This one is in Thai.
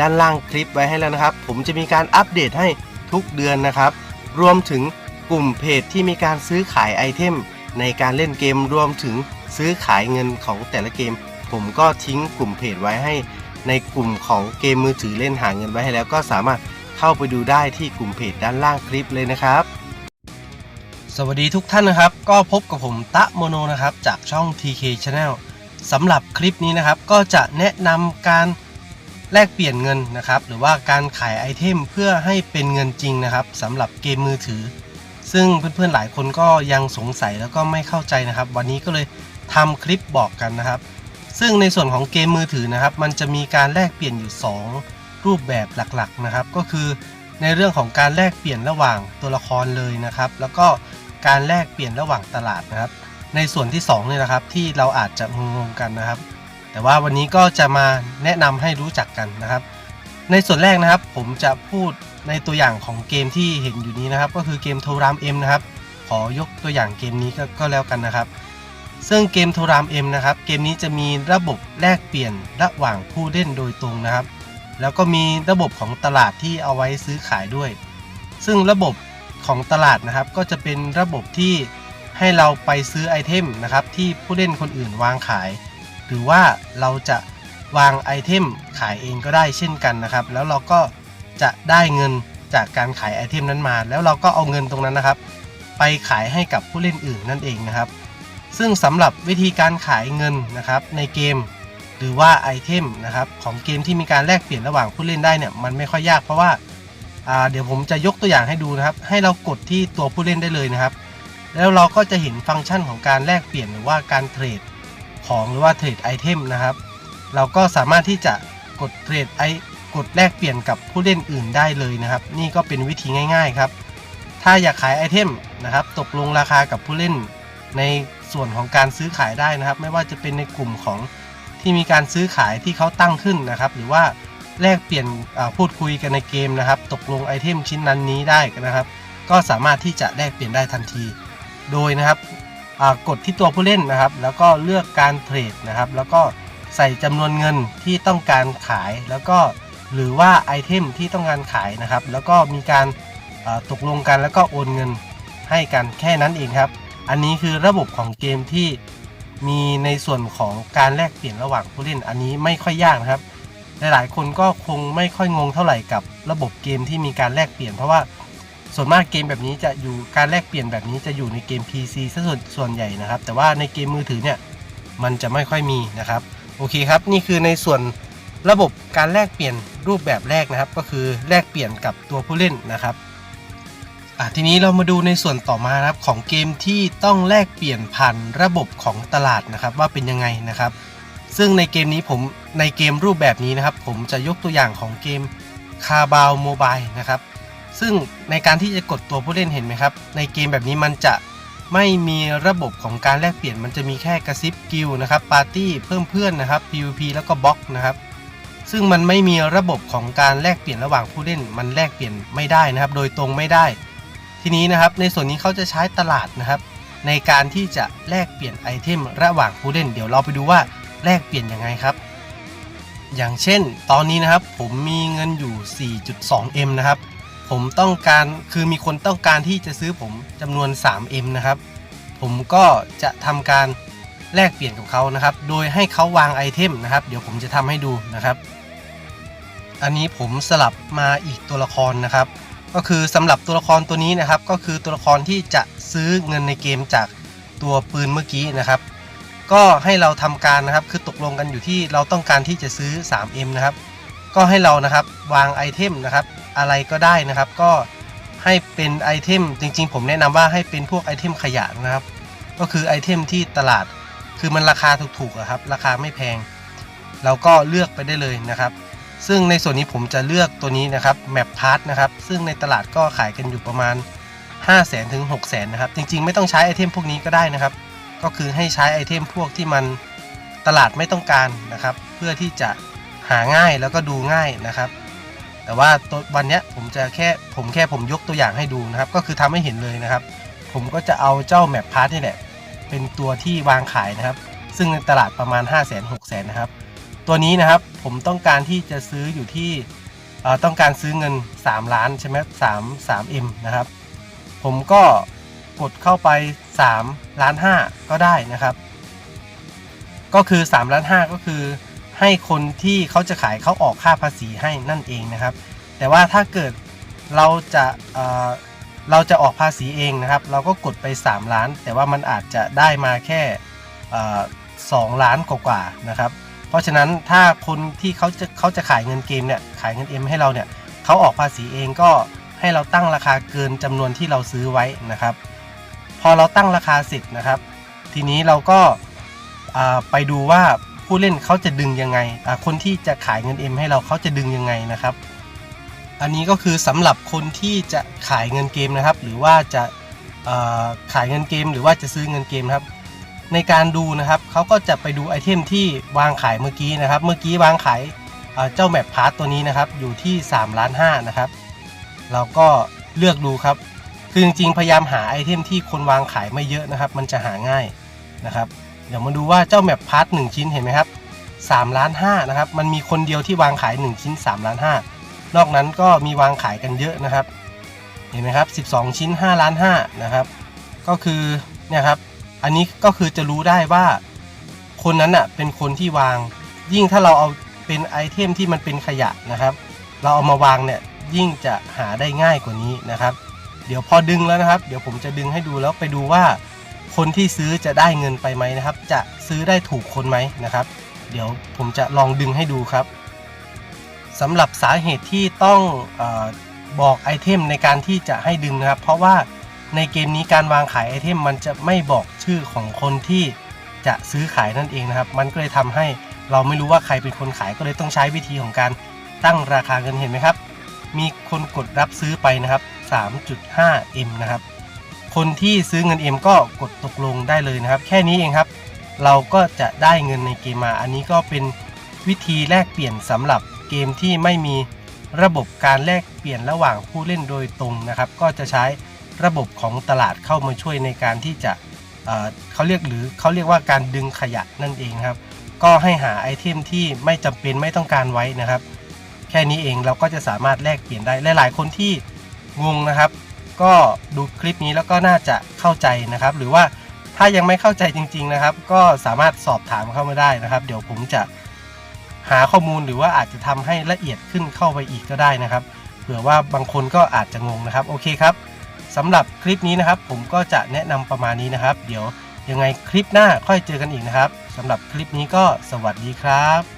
ด้านล่างคลิปไว้ให้แล้วนะครับ ผมจะมีการอัปเดตให้ทุกเดือนนะครับ รวมถึงกลุ่มเพจที่มีการซื้อขายไอเทม ในการเล่นเกมรวมถึงซื้อขายเงินของแต่ละเกม ผมก็ทิ้งกลุ่มเพจไว้ให้ ในกลุ่มของเกมมือถือเล่นหาเงินไว้ให้แล้วก็สามารถเข้าไปดูได้ที่กลุ่มเพจด้านล่างคลิปเลยนะครับ สวัสดีทุกท่านนะครับ ก็พบกับผมตะโมโนนะครับจากช่อง TK Channel สำหรับคลิปนี้นะครับก็จะแนะนำการ แลกเปลี่ยนเงินนะครับ หรือว่าการขายไอเทมเพื่อให้เป็นเงินจริงนะครับสำหรับเกมมือถือ ซึ่งเพื่อนๆหลายคนก็ยังสงสัยแล้วก็ไม่เข้าใจนะครับ วันนี้ก็เลยทำคลิปบอกกันนะครับ ซึ่งในส่วนของเกมมือถือนะครับ มันจะมีการแลกเปลี่ยนอยู่ 2 รูปแบบหลักๆนะครับ ก็คือในเรื่องของการแลกเปลี่ยนระหว่างตัวละครเลยนะครับ แล้วก็การแลกเปลี่ยนระหว่างตลาดนะครับ ในส่วนที่2เนี่ยนะครับที่เราอาจจะงงกันนะครับ แต่ว่าวันนี้ก็จะมาแนะนำให้รู้จักกันนะครับ ในส่วนแรกนะครับ ผมจะพูดในตัวอย่างของเกมที่เห็นอยู่นี้นะครับ ก็คือเกมโทรามเอ็มนะครับ ขอยกตัวอย่างเกมนี้ก็ก็แล้วกันนะครับ ซึ่งเกมโทรามเอ็มนะครับ เกมนี้จะมีระบบแลกเปลี่ยนระหว่างผู้เล่นโดยตรงนะครับ แล้วก็มีระบบของตลาดที่เอาไว้ซื้อขายด้วย ซึ่งระบบของตลาดนะครับก็จะเป็นระบบที่ให้เราไปซื้อไอเทมนะครับที่ผู้เล่นคนอื่นวางขาย หรือว่าเราจะวางไอเทมขายเองก็ได้เช่นกันนะครับ แล้วเราก็จะได้เงินจากการขายไอเทมนั้นมา แล้วเราก็เอาเงินตรงนั้นนะครับ ไปขายให้กับผู้เล่นอื่นนั่นเองนะครับ ซึ่งสำหรับวิธีการขายเงินนะครับในเกม หรือว่าไอเทมนะครับของเกมที่มีการแลกเปลี่ยนระหว่างผู้เล่นได้เนี่ยมันไม่ค่อยยากเพราะว่าอ่าเดี๋ยวผมจะยกตัวอย่างให้ดูนะครับ ให้เรากดที่ตัวผู้เล่นได้เลยนะครับ แล้วเราก็จะเห็นฟังก์ชันของการแลกเปลี่ยนหรือว่าการเทรด ของหรือว่าเทรดไอเทมนะครับ เราก็สามารถที่จะกดเทรดไอกดแลกเปลี่ยนกับผู้เล่นอื่นได้เลยนะครับ นี่ก็เป็นวิธีง่ายๆครับ ถ้าอยากขายไอเทมนะครับ ตกลงราคากับผู้เล่นในส่วนของการซื้อขายได้นะครับ ไม่ว่าจะเป็นในกลุ่มของที่มีการซื้อขายที่เขาตั้งขึ้นนะครับ หรือว่าแลกเปลี่ยนพูดคุยกันในเกมนะครับ ตกลงไอเทมชิ้นนั้นนี้ได้นะครับ ก็สามารถที่จะแลกเปลี่ยนได้ทันที โดยนะครับ กดที่ตัวผู้เล่นนะครับ แล้วก็เลือกการเทรดนะครับ แล้วก็ใส่จำนวนเงินที่ต้องการขาย แล้วก็หรือว่าไอเทมที่ต้องการขายนะครับ แล้วก็มีการตกลงกันแล้วก็โอนเงินให้กันแค่นั้นเองครับ อันนี้คือระบบของเกมที่มีในส่วนของการแลกเปลี่ยนระหว่างผู้เล่น อันนี้ไม่ค่อยยากนะครับ หลายๆ คนก็คงไม่ค่อยงงเท่าไหร่กับระบบเกมที่มีการแลกเปลี่ยน เพราะว่า ส่วนมากเกมแบบนี้จะอยู่การแลกเปลี่ยนแบบนี้จะอยู่ในเกม PC ซะส่วนส่วนใหญ่นะครับ แต่ว่าในเกมมือถือเนี่ยมันจะไม่ค่อยมีนะครับ โอเคครับ นี่คือในส่วนระบบการแลกเปลี่ยนรูปแบบแรกนะครับ ก็คือแลกเปลี่ยนกับตัวผู้เล่นนะครับอะทีนี้เรามาดูในส่วนต่อมาครับของเกมที่ต้องแลกเปลี่ยนผ่านระบบของตลาดนะครับว่าเป็นยังไงนะครับ ซึ่งในเกมนี้ผมในเกมรูปแบบนี้นะครับ ผมจะยกตัวอย่างของเกมคาบาวโมบายนะครับ ซึ่งในการที่จะกดตัวผู้เล่นเห็นไหมครับ ในเกมแบบนี้มันจะไม่มีระบบของการแลกเปลี่ยน มันจะมีแค่กระซิบกิลนะครับปาร์ตี้เพิ่มเพื่อนนะครับ PVP แล้วก็บล็อกนะครับซึ่งมันไม่มีระบบของการแลกเปลี่ยนระหว่างผู้เล่น มันแลกเปลี่ยนไม่ได้นะครับ โดยตรงไม่ได้ ทีนี้นะครับในส่วนนี้เขาจะใช้ตลาดนะครับ ในการที่จะแลกเปลี่ยนไอเทมระหว่างผู้เล่น เดี๋ยวเราไปดูว่าแลกเปลี่ยนยังไงครับ อย่างเช่น ตอนนี้นะครับผมมีเงินอยู่ 4.2M นะครับ ผมต้องการคือมีคนต้องการที่จะซื้อผมจำนวน 3M นะครับ ผมก็จะทำการแลกเปลี่ยนกับเขานะครับ โดยให้เขาวางไอเทมนะครับ เดี๋ยวผมจะทำให้ดูนะครับ อันนี้ผมสลับมาอีกตัวละครนะครับ ก็คือสำหรับตัวละครตัวนี้นะครับ ก็คือตัวละครที่จะซื้อเงินในเกมจากตัวปืนเมื่อกี้นะครับ ก็ให้เราทำการนะครับ คือตกลงกันอยู่ที่เราต้องการที่จะซื้อ 3M นะครับ ก็ให้เรานะครับวางไอเทมนะครับอะไรก็ได้นะครับ ก็ให้เป็นไอเทมจริง ๆ ผมแนะนำว่าให้เป็นพวกไอเทมขยะนะครับ ก็คือไอเทมที่ตลาดคือมันราคาถูกๆครับ ราคาไม่แพง เราก็เลือกไปได้เลยนะครับ ซึ่งในส่วนนี้ผมจะเลือกตัวนี้นะครับแมปพาร์ทนะครับ ซึ่งในตลาดก็ขายกันอยู่ประมาณ 5 0 0 0 0 0ถึง6 0 0 0 0นะครับ จริงๆ ไม่ต้องใช้ไอเทมพวกนี้ก็ได้นะครับ ก็คือให้ใช้ไอเทมพวกที่มันตลาดไม่ต้องการนะครับ เพื่อที่จะ หาง่ายแล้วก็ดูง่ายนะครับ แต่ว่าตัววันนี้ผมจะแค่ผมแค่ผมยกตัวอย่างให้ดูนะครับ ก็คือทำให้เห็นเลยนะครับ ผมก็จะเอาเจ้าแมปพาร์ทนี่แหละเป็นตัวที่วางขายนะครับ ซึ่งในตลาดประมาณ 5 0 0 0 0 0 6 0 0 0 0นะครับ ตัวนี้นะครับผมต้องการที่จะซื้ออยู่ที่ต้องการซื้อเงิน 3 ล้านใช่ไหมสามสามเอ็มนะครับ ผมก็กดเข้าไป3ล้าน5ก็ได้นะครับ ก็คือ3ล้าน5ก็คือ ให้คนที่เขาจะขายเขาออกค่าภาษีให้นั่นเองนะครับ แต่ว่าถ้าเกิดเราจะเเราจะออกภาษีเองนะครับ เราก็กดไป 3 ล้าน แต่ว่ามันอาจจะได้มาแค่เอ่อ2ล้านกว่าๆนะครับ เพราะฉะนั้นถ้าคนที่เขาจะเขาจะขายเงินเกมเนี่ยขายเงินเอ็มให้เราเนี่ยเขาออกภาษีเองก็ให้เราตั้งราคาเกินจำนวนที่เราซื้อไว้นะครับ พอเราตั้งราคาเสร็จนะครับ ทีนี้เราก็ไปดูว่า ผู้เล่นเขาจะดึงยังไงอ่าคนที่จะขายเงินเอ็มให้เราเขาจะดึงยังไงนะครับ อันนี้ก็คือสำหรับคนที่จะขายเงินเกมนะครับ หรือว่าจะขายเงินเกม หรือว่าจะซื้อเงินเกมครับ ในการดูนะครับเขาก็จะไปดูไอเทมที่วางขายเมื่อกี้นะครับ เมื่อกี้วางขายเอ่อเจ้าแมปพาร์ตตัวนี้นะครับอยู่ที่3ล้าน5นะครับ เราก็เลือกดูครับ คือจริงๆพยายามหาไอเทมที่คนวางขายไม่เยอะนะครับ มันจะหาง่ายนะครับ เดี๋ยวมาดูว่าเจ้าแมปพาร์ต1ชิ้นเห็นไหมครับ3ล้าน5นะครับ มันมีคนเดียวที่วางขาย 1 ชิ้น3ล้าน5นอกนั้นก็มีวางขายกันเยอะนะครับ เห็นไหมครับ 12 ชิ้น5ล้าน5นะครับ ก็คือเนี่ยครับ อันนี้ก็คือจะรู้ได้ว่า คนนั้นอะเป็นคนที่วาง ยิ่งถ้าเราเอาเป็นไอเทมที่มันเป็นขยะนะครับ เราเอามาวางเนี่ยยิ่งจะหาได้ง่ายกว่านี้นะครับ เดี๋ยวพอดึงแล้วนะครับ เดี๋ยวผมจะดึงให้ดูแล้วไปดูว่า คนที่ซื้อจะได้เงินไปไหมนะครับ จะซื้อได้ถูกคนไหมนะครับ เดี๋ยวผมจะลองดึงให้ดูครับสำหรับสาเหตุที่ต้องออบอกไอเทมในการที่จะให้ดึงนะครับ เพราะว่าในเกมนี้การวางขายไอเทมมันจะไม่บอกชื่อของคนที่จะซื้อขายนั่นเองนะครับ มันก็เลยทำให้เราไม่รู้ว่าใครเป็นคนขายก็เลยต้องใช้วิธีของการตั้งราคาเงินเห็นไหมครับ มีคนกดรับซื้อไปนะครับ 3.5M นะครับ คนที่ซื้อเงิน M ก็กดตกลงได้เลยนะครับ แค่นี้เองครับ เราก็จะได้เงินในเกมมา อันนี้ก็เป็นวิธีแลกเปลี่ยนสำหรับเกมที่ไม่มีระบบการแลกเปลี่ยนระหว่างผู้เล่นโดยตรงนะครับ ก็จะใช้ระบบของตลาดเข้ามาช่วยในการที่จะเเขาเรียกหรือเขาเรียกว่าการดึงขยะนั่นเองครับ ก็ให้หาไอเทมที่ไม่จำเป็นไม่ต้องการไว้นะครับ แค่นี้เองเราก็จะสามารถแลกเปลี่ยนได้หลายๆคนที่งงนะครับ ก็ดูคลิปนี้แล้วก็น่าจะเข้าใจนะครับ หรือว่าถ้ายังไม่เข้าใจจริง ๆนะครับ ก็สามารถสอบถามเข้ามาได้นะครับ เดี๋ยวผมจะหาข้อมูลหรือว่าอาจจะทำให้ละเอียดขึ้นเข้าไปอีกก็ได้นะครับ เผื่อว่าบางคนก็อาจจะงงนะครับ โอเคครับสำหรับคลิปนี้นะครับ ผมก็จะแนะนำประมาณนี้นะครับ เดี๋ยวยังไงคลิปหน้าค่อยเจอกันอีกนะครับสำหรับคลิปนี้ก็สวัสดีครับ